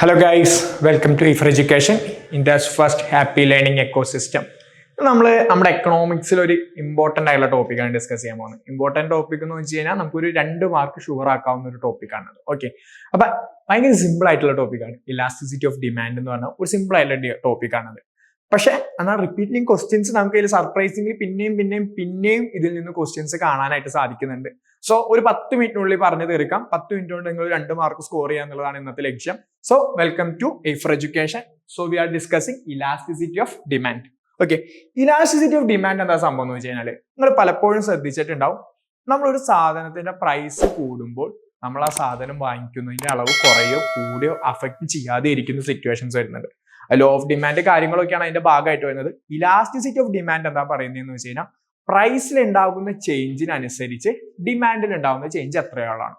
Hello guys welcome to Ifer education India's first happy learning ecosystem നമ്മൾ നമ്മുടെ എക്കണോമിക്സിൽ ഒരു important ആയിട്ടുള്ള ടോപ്പിക്കാണ് ഡിസ്കസ് ചെയ്യാൻ പോകുന്നത്. ഇമ്പോർട്ടന്റ് ടോപ്പിക് എന്ന് വെച്ച് കഴിഞ്ഞാൽ നമുക്കൊരു രണ്ട് മാർക്ക് ഷുവർ ആക്കാവുന്ന ഒരു ടോപ്പിക്കാണ് ഓക്കെ അപ്പം ഭയങ്കര സിമ്പിൾ ആയിട്ടുള്ള ടോപ്പിക്കാണ് ഇലാസ്റ്റിസിറ്റി ഓഫ് ഡിമാൻഡ് എന്ന് പറഞ്ഞാൽ ഒരു സിമ്പിൾ ആയിട്ടുള്ള ടോപ്പിക്കാണത് പക്ഷെ എന്നാൽ റിപ്പീറ്റിംഗ് ക്വസ്റ്റ്യൻസ് നമുക്ക് ഇതിൽ സർപ്രൈസിംഗ്ലി പിന്നെയും പിന്നെയും പിന്നെയും ഇതിൽ നിന്ന് ക്വസ്റ്റ്യൻസ് കാണാനായിട്ട് സാധിക്കുന്നുണ്ട്. സോ ഒരു പത്ത് മിനിറ്റിനുള്ളിൽ പറഞ്ഞു തീർക്കാം. പത്ത് മിനിറ്റ് കൊണ്ട് നിങ്ങൾ രണ്ട് മാർക്ക് സ്കോർ ചെയ്യുക എന്നുള്ളതാണ് ഇന്നത്തെ ലക്ഷ്യം. So welcome to Effer education so we are discussing elasticity of demand okay elasticity of demand എന്താ സംഭവം എന്ന് വെച്ച് കഴിഞ്ഞാൽ നിങ്ങൾ പലപ്പോഴും ശ്രദ്ധിച്ചിട്ടുണ്ടാവും. നമ്മളൊരു സാധനത്തിന്റെ പ്രൈസ് കൂടുമ്പോൾ നമ്മൾ ആ സാധനം വാങ്ങിക്കുന്നതിന്റെ അളവ് കുറയോ കൂടിയോ അഫക്റ്റ് ചെയ്യാതെ ഇരിക്കുന്ന സിറ്റുവേഷൻസ് വരുന്നുണ്ട് ലോ ഓഫ് ഡിമാൻഡ് കാര്യങ്ങളൊക്കെയാണ് അതിന്റെ ഭാഗമായിട്ട് വരുന്നത്. ഇലാസ്റ്റിസിറ്റി ഓഫ് ഡിമാൻഡ് എന്താ പറയുന്നതെന്ന് വെച്ച് കഴിഞ്ഞാൽ പ്രൈസിൽ ഉണ്ടാകുന്ന ചേഞ്ചിനനുസരിച്ച് ഡിമാൻഡിൽ ഉണ്ടാകുന്ന ചേഞ്ച് എത്രയോളാണ്?